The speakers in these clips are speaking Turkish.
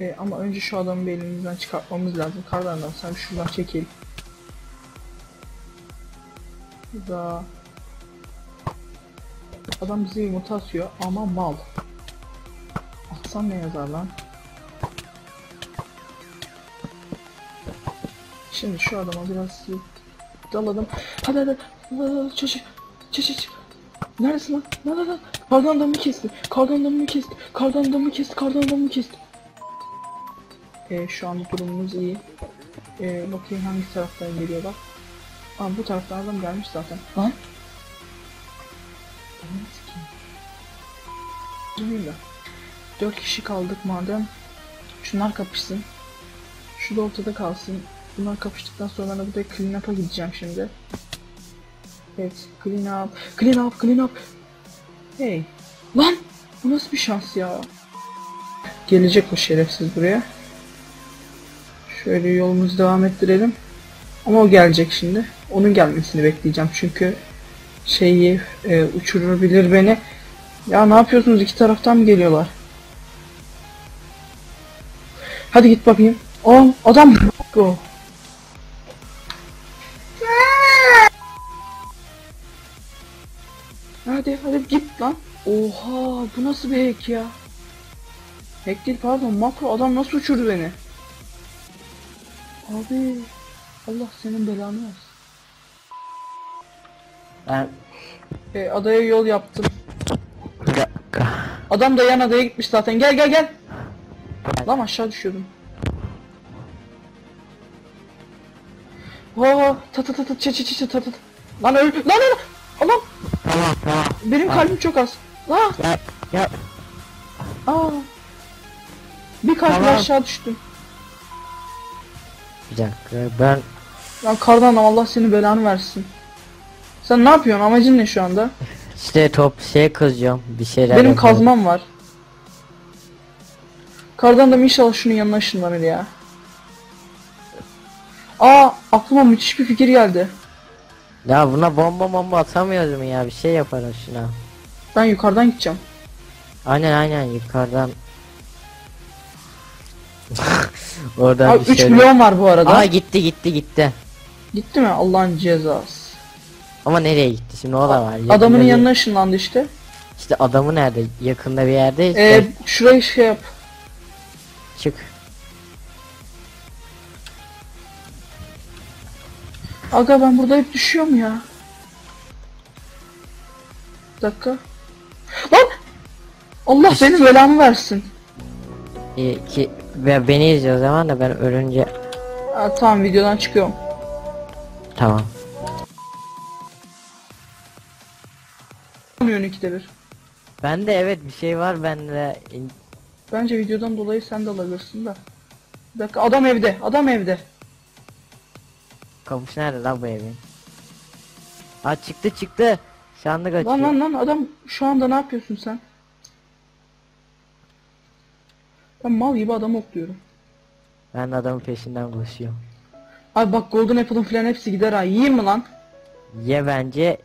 E, ama önce şu adamı bir elimizden çıkartmamız lazım. Kardan adam sen şuradan çekil. Da. Adam bize yumurta atıyor ama mal. Atsam ne yazar lan? Şimdi şu adama biraz daladım. Hadi hadi. Çocuk. Çocuk. Neredesin lan? Lan lan lan. Kardan adamı kesti. Kardan adamı kesti. Kardan adamı kesti. Kardan adamı kesti. Ee, şu anda durumumuz iyi. Ee, bakayım hangi taraftan geliyorlar. Aa bu taraftan adam gelmiş zaten. Lan. Durmayayım da. Dört kişi kaldık madem. Şunlar kapışsın. Şu da ortada kalsın. Bunlar kapıştıktan sonra ben de buraya clean up'a gideceğim şimdi. Evet, clean up, clean up, clean up. Hey, lan bu nasıl bir şans ya? Gelecek o şerefsiz buraya. Şöyle yolumuzu devam ettirelim. Ama o gelecek şimdi. Onun gelmesini bekleyeceğim çünkü şeyi e, uçurabilir beni. Ya ne yapıyorsunuz? İki taraftan mı geliyorlar? Hadi git bakayım. Aa adam o. Hadi hadi git lan. Oha bu nasıl bir hack ya? Hack değil pardon makro adam nasıl uçurdu beni? Abi Allah senin belanı versin. Ben E, adaya yol yaptım. bir dakika. Adam da yan adaya gitmiş zaten. Gel gel gel. Lan aşağı düşüyordum. Oo, ta ta ta ta çı çı çı çı ta ta ta. Lan öl lan lan Allah'ım Tamam tamam. benim kalbim çok az. Lan Ya ya aa. Bir Tamam. aşağı düştüm. Dakika ben Lan kardan Allah senin belanı versin. Sen ne yapıyorsun? Amacın ne şu anda? işte top şey kızıyorum bir şeyler Benim yapıyorum. kazmam var. Kardan adam inşallah şunun yanına ışınlanır ya. Aa aklıma müthiş bir fikir geldi. Ya buna bomba bomba atamıyoruz mu ya bir şey yaparım şuna. Ben yukarıdan gideceğim. Aynen aynen yukarıdan. Oradan Abi bir 3 şey. milyon var bu arada. Aa gitti gitti gitti. Gitti mi? Allah'ın cezası. Ama nereye gitti şimdi o da var. Yakında Adamının bir- yanına ışınlandı işte. İşte adamı nerede? Yakında bir yerde işte. Ee, şurayı şey yap. Çık. Aga ben burada hep düşüyorum ya. Bir dakika. Lan! Allah benim belamı versin. İyi ki ve beni izliyor o zaman da ben ölünce Ha, tamam videodan çıkıyorum. tamam. Olmuyor ikide bir. Bende evet bir şey var bende. Bence videodan dolayı sen de alabilirsin da. Bir dakika adam evde. Adam evde. Kapış nerede lan bu evin? Aa çıktı çıktı. Sandık açıyor. Lan lan lan adam şu anda ne yapıyorsun sen? Ben mal gibi adam okluyorum. Ben de adamın peşinden koşuyorum. Abi bak Golden Apple'ın falan hepsi gider ha. Yiyeyim mi lan? Ye bence.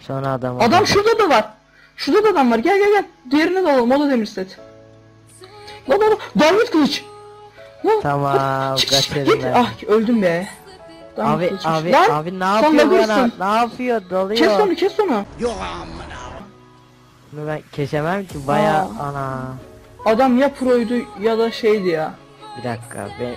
Sonra adam. Adam şurada da var. Şurada da adam var. Gel gel gel. Diğerini de alalım. O da demir set. Lan lan. Diamond kılıç. Lan, Tamam, çık, çık, kaçırdım git. ben. Ah öldüm be. Abi abi Lan, abi ne sen yapıyor bana? lagırsın. Ne yapıyor? Dalıyor. Kes onu kes onu. Bunu ben kesemem ki baya Aa. ana. Adam ya proydu ya da şeydi ya. Bir dakika be